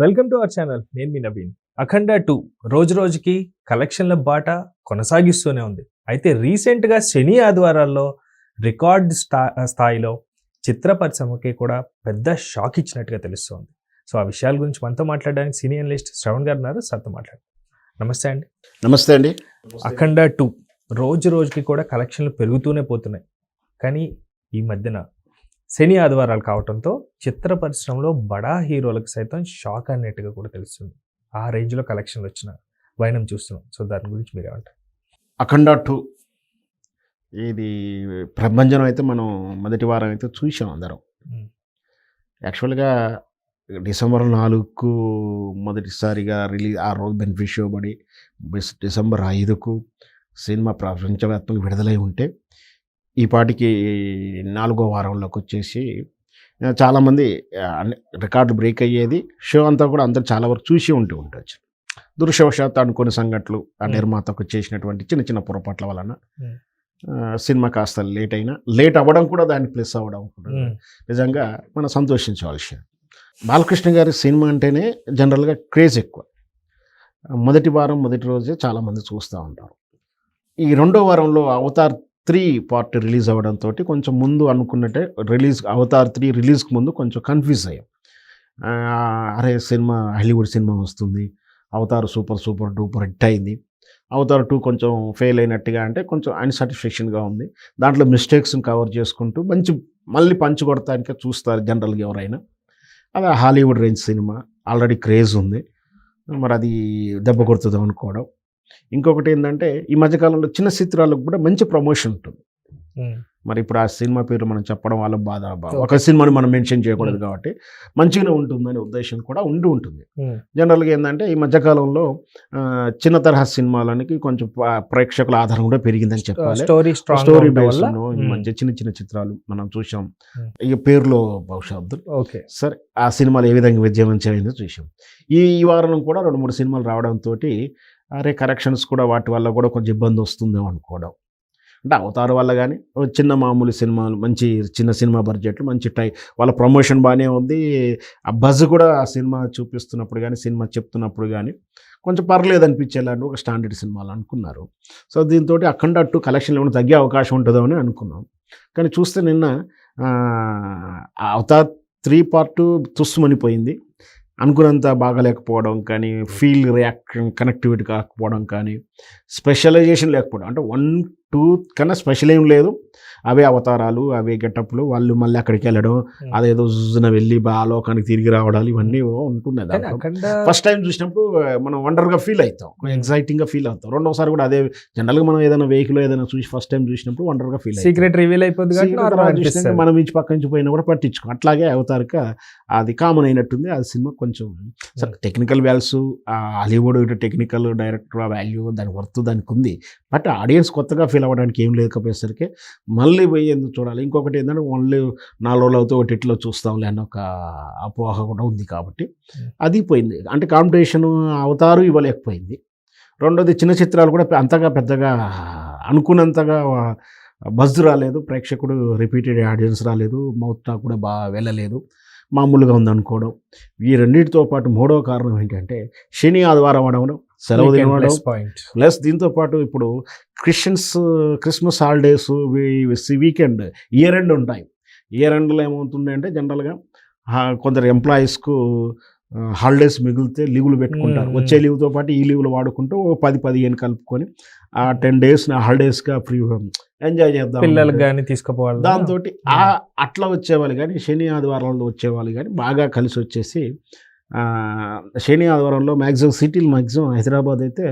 Welcome to our channel నేను మీ నవీన్. అఖండ two రోజు రోజుకి కలెక్షన్ల బాట కొనసాగిస్తూనే ఉంది. అయితే రీసెంట్గా శని ఆదివారాల్లో రికార్డ్ స్థా స్థాయిలో చిత్ర పరిశ్రమకి కూడా పెద్ద షాక్ ఇచ్చినట్టుగా తెలుస్తోంది. సో ఆ విషయాల గురించి మనతో మాట్లాడడానికి సీనియర్ అనలిస్ట్ శ్రవణ్ గారు ఉన్నారు. సార్తో మాట్లాడు నమస్తే అండి. నమస్తే అండి. అఖండ టూ రోజు రోజుకి కూడా కలెక్షన్లు పెరుగుతూనే పోతున్నాయి. కానీ ఈ మధ్యన శని ఆదివారాలు కావడంతో చిత్ర పరిశ్రమలో బడా హీరోలకు సైతం షాక్ అన్నట్టుగా కూడా తెలుస్తుంది. ఆ రేంజ్లో కలెక్షన్లు వచ్చిన వైనం చూస్తున్నాం. సో దాని గురించి మీరు ఏమంటారు అఖండ టూ. ఇది ప్రభంజనం అయితే మనం మొదటి వారం అయితే చూసాం అందరం. యాక్చువల్గా డిసెంబర్ నాలుగుకు మొదటిసారిగా రిలీజ్ ఆ రోజు బెనిఫిట్ బిస్- డిసెంబర్ ఐదుకు సినిమా ప్రపంచవ్యాప్తంగా విడుదలై ఉంటే ఈ పాటికి నాలుగో వారంలోకి వచ్చేసి చాలామంది రికార్డు బ్రేక్ అయ్యేది షో అంతా కూడా అందరూ చాలా వరకు చూసి ఉంటూ ఉండొచ్చు. దురదృష్టవశాత్తు అనుకునే సంఘటనలు ఆ. నిర్మాతకు చేసినటువంటి చిన్న చిన్న పొరపాట్ల వలన సినిమా కాస్త లేట్ అయినా లేట్ అవ్వడం కూడా దాన్ని ప్లస్ అవ్వడం. నిజంగా మనం సంతోషించవలసిన విషయం. బాలకృష్ణ గారి సినిమా అంటేనే జనరల్గా క్రేజ్ ఎక్కువ. మొదటి వారం మొదటి రోజే చాలామంది చూస్తూ ఉంటారు. ఈ రెండో వారంలో అవతార్ త్రీ పార్ట్ రిలీజ్ అవ్వడంతో కొంచెం ముందు అనుకున్నట్టే రిలీజ్ అవతార్ త్రీ రిలీజ్కి ముందు కొంచెం కన్ఫ్యూజ్ అయ్యాం. అరే సినిమా హాలీవుడ్ సినిమా వస్తుంది. Avatar super super duper hit అయింది. అవతార్ టూ కొంచెం ఫెయిల్ అయినట్టుగా అంటే కొంచెం అన్సాటిస్ఫాక్షన్గా ఉంది. దాంట్లో మిస్టేక్స్ని కవర్ చేసుకుంటూ మంచి మళ్ళీ పంచి కొడటానికే చూస్తారు జనరల్గా ఎవరైనా. అదే Hollywood range cinema. Already craze ఉంది. మరి అది దెబ్బ కొడుతుంది అనుకోవడం. ఇంకొకటి ఏంటంటే ఈ మధ్యకాలంలో చిన్న చిత్రాలకు కూడా మంచి ప్రమోషన్ ఉంటుంది. మరి ఇప్పుడు ఆ సినిమా పేరు మనం చెప్పడం వల్ల బాధ ఒక సినిమాని మనం మెన్షన్ చేయకూడదు కాబట్టి మంచిగానే ఉంటుందనే ఉద్దేశం కూడా ఉండి ఉంటుంది. జనరల్గా ఏంటంటే ఈ మధ్యకాలంలో చిన్న తరహా సినిమాలకి కొంచెం ప్రేక్షకుల ఆధారం కూడా పెరిగిందని చెప్పాలి. స్టోరీ స్టోరీ బేస్ ఈ. మధ్య చిన్న చిన్న చిత్రాలు మనం చూసాం. ఇక పేరులో బహుశా అబ్దుల్. ఓకే. సరే ఆ సినిమాలు ఏ విధంగా విజయవంతమైందో చూసాం. ఈ ఈ వారం కూడా రెండు మూడు సినిమాలు రావడంతో అరే కరెక్షన్స్ కూడా వాటి వల్ల కూడా కొంచెం ఇబ్బంది వస్తుందేమో అనుకోవడం. అంటే అవతారు వల్ల కానీ చిన్న మామూలు సినిమాలు మంచి చిన్న సినిమా బడ్జెట్లు మంచి టై వాళ్ళ ప్రమోషన్ బాగానే ఉంది. ఆ బజ్ కూడా ఆ సినిమా చూపిస్తున్నప్పుడు కానీ సినిమా చెప్తున్నప్పుడు కానీ కొంచెం పర్లేదు అనిపించేలాంటి ఒక స్టాండర్డ్ సినిమాలు అనుకున్నారు. సో దీంతో అఖండ అట్టు కలెక్షన్లు ఏమైనా తగ్గే అవకాశం ఉంటుందో అని అనుకున్నాం. కానీ చూస్తే నిన్న అవతార్ త్రీ పార్ట్ తుస్సుమనిపోయింది అనుకున్నంత బాగాలేకపోవడం కానీ ఫీల్ రియాక్షన్ కనెక్టివిటీ కాకపోవడం కానీ స్పెషలైజేషన్ లేకపోవడం. అంటే వన్ టూ కన్నా స్పెషల్ ఏం లేదు. అవే అవతారాలు అవే గెటప్లు వాళ్ళు మళ్ళీ అక్కడికి వెళ్ళడం Hmm. అదేదో జుజున వెళ్ళి బా లోకానికి తిరిగి రావడాలు ఇవన్నీ ఉంటున్నాయి ఫస్ట్ టైం చూసినప్పుడు మనం వండర్గా ఫీల్ అవుతాం. ఎగ్జైటింగ్గా ఫీల్ అవుతాం. రెండోసారి కూడా అదే జనరల్గా మనం ఏదైనా వెహికల్ ఏదైనా చూసి ఫస్ట్ టైం చూసినప్పుడు వండర్గా ఫీల్ సీక్రెట్ రివీల్ అనిపిస్తుంది. మనం ఇంచి పక్క నుంచి పోయినా కూడా పట్టించుకో. అట్లాగే అవతారిక అది కామన్ అయినట్టుంది. ఆ సినిమా కొంచెం సరే టెక్నికల్ వాల్యూస్ హాలీవుడ్ ఇటు టెక్నికల్ డైరెక్టర్ వాల్యూ దాని వర్త్ దానికి ఉంది. బట్ ఆడియన్స్ కొత్తగా ఫీల్ అవ్వడానికి ఏం లేకపోయేసరికి మళ్ళీ పోయి ఎందుకు చూడాలి? ఇంకొకటి ఏంటంటే ఓన్లీ నాలుగు రోజులు అవుతూ ఒకటి ఇట్లా చూస్తాంలే అన్న ఒక అపోహ కూడా ఉంది కాబట్టి. అది పోయింది. అంటే కాంపిటీషన్ అవతారు ఇవ్వలేకపోయింది. రెండోది చిన్న చిత్రాలు కూడా అంతగా పెద్దగా అనుకున్నంతగా బజ్ రాలేదు. ప్రేక్షకుడు రిపీటెడ్ ఆడియన్స్ రాలేదు. మౌత్ టాక్ కూడా బాగా వెళ్ళలేదు. మామూలుగా ఉందనుకోవడం. ఈ రెండింటితో పాటు మూడో కారణం ఏంటంటే శని ఆదివారం అవడం సెలవు తినడం. ప్లస్ దీంతో పాటు ఇప్పుడు Christians Christmas holidays weekend year end ఉంటాయి. ఇయర్ ఎండ్లో ఏమవుతుంది అంటే జనరల్గా కొందరు ఎంప్లాయీస్కు హాలిడేస్ మిగిలితే లీవులు పెట్టుకుంటారు. మ్మ్. వచ్చే లీవ్తో పాటు ఈ లీవులు వాడుకుంటూ ఓ పది పదిహేను కలుపుకొని ఆ టెన్ డేస్ హాలిడేస్గా ఫ్రీ ఎంజాయ్ చేద్దాం పిల్లలకు కానీ తీసుకుపోవాలి. దాంతో ఆ అట్లా వచ్చేవాళ్ళు కానీ శని ఆదివారాల్లో వచ్చేవాళ్ళు కానీ బాగా కలిసి వచ్చేసి శని ఆదివారంలో మ్యాక్సిమం సిటీలు మ్యాక్సిమం హైదరాబాద్ అయితే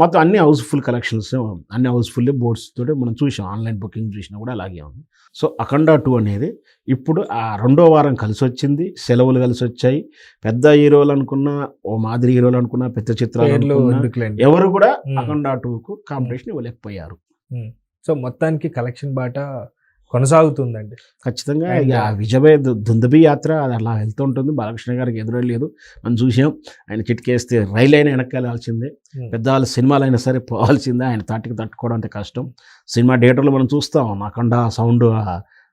మొత్తం అన్ని హౌస్ఫుల్ కలెక్షన్స్ అన్ని హౌస్ఫుల్ బోర్డ్స్ తోటి మనం చూసాం. ఆన్లైన్ బుకింగ్ చూసినా కూడా అలాగే ఉంది. సో అఖండ టూ అనేది ఇప్పుడు ఆ రెండో వారం కలిసి వచ్చింది. సెలవులు కలిసి వచ్చాయి. పెద్ద హీరోలు అనుకున్న ఓ మాదిరి హీరోలు అనుకున్న పెద్ద చిత్రాలు ఎవరు కూడా. అఖండ టూకు కాంపిటీషన్ ఇవ్వలేకపోయారు. సో మొత్తానికి కలెక్షన్ బాట కొనసాగుతుందండి. ఖచ్చితంగా దు- దుందబి యాత్ర అది అలా వెళ్తూ ఉంటుంది. బాలకృష్ణ గారికి ఎదురలేదు మనం చూసాం ఆయన చిటికేస్తే రైలు అయినా వెనక్కి వెళ్ళాల్సిందే Hmm. పెద్ద వాళ్ళ సినిమాలు అయినా సరే పోవాల్సిందే. ఆయన తాటికి తట్టుకోవడం అంటే కష్టం. సినిమా థియేటర్లో మనం చూస్తాం నాకండా సౌండ్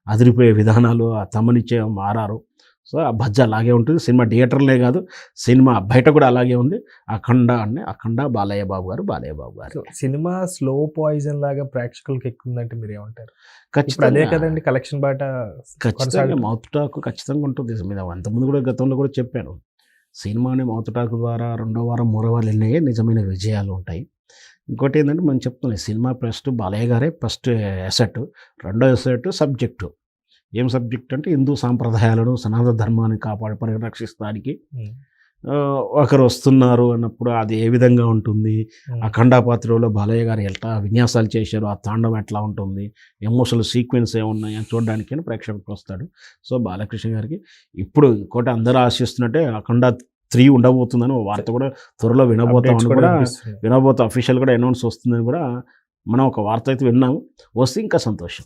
అదిరిపోయే విధానాలు ఆ తమ్మనిచ్చే మారారు. సో ఆ బజ్జ అలాగే ఉంటుంది. సినిమా థియేటర్లే కాదు సినిమా బయట కూడా అలాగే ఉంది. అఖండ అనే అఖండ బాలయ్య బాబు గారు బాలయ్య బాబు గారు సినిమా స్లో పాయిజన్ లాగా ప్రేక్షకులకి ఎక్కుందంటే మీరు ఏమంటారు ఇప్పుడు అదే ఖచ్చితంగా. కదండి కలెక్షన్ బాట ఖచ్చితంగా. మౌత్ టాక్ ఖచ్చితంగా ఉంటుంది. మీద అంతకుముందు కూడా గతంలో కూడా చెప్పాను. సినిమాని మౌత్ టాక్ ద్వారా రెండో వారం మూడో వారం వెళ్ళినాయే నిజమైన విజయాలు ఉంటాయి. ఇంకోటి ఏంటంటే మనం చెప్తున్నాం సినిమా ఫస్ట్ బాలయ్య గారే ఫస్ట్ ఎసెట్ రెండో ఎసెట్ సబ్జెక్టు. ఏం సబ్జెక్ట్ అంటే హిందూ సాంప్రదాయాలను సనాతన ధర్మాన్ని కాపాడి పరిరక్షిస్తానికి ఆ, ఒకరు వస్తున్నారు అన్నప్పుడు అది ఏ విధంగా ఉంటుంది. అఖండ పాత్రలో బాలయ్య గారు ఎట్లా విన్యాసాలు చేశారు? ఆ తాండం ఎట్లా ఉంటుంది? ఎమోషనల్ సీక్వెన్స్ ఏమున్నాయి అని చూడడానికి ప్రేక్షకుడికి వస్తాడు. సో బాలకృష్ణ గారికి ఇప్పుడు ఇంకోటి అందరూ ఆశిస్తున్నట్టే అఖండ త్రీ ఉండబోతుందని ఓ వార్త కూడా త్వరలో వినబోతామని కూడా. వినబోతా అఫీషియల్ కూడా అనౌన్స్ వస్తుందని కూడా మనం ఒక వార్త అయితే విన్నాము. వస్తే ఇంకా సంతోషం.